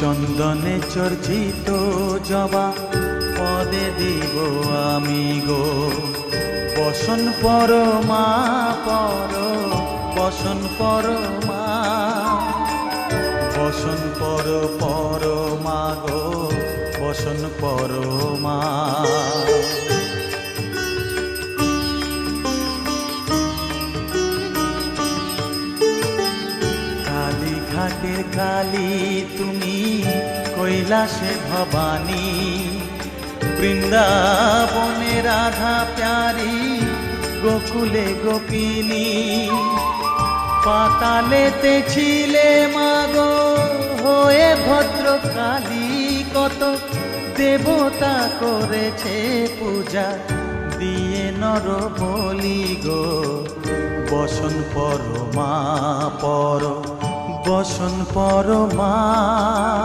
চন্দনে চর্চিত জবা, পদে দিব আমি গো। বসন পরমা পর, বসন পরমা বসন পর পর মা গো, বসন পর ঘাটের কালী তুমি, কৈলাসে ভবানী। বৃন্দাবনে রাধা প্যারি, গোকুলে গোপিনী। পাতালেতে ছিলে মাগো, হয়ে ভদ্র কালী কত দেবতা করেছে পূজা। দিয়ে নর বলি গো বসন পর মা পর। বসন পর মা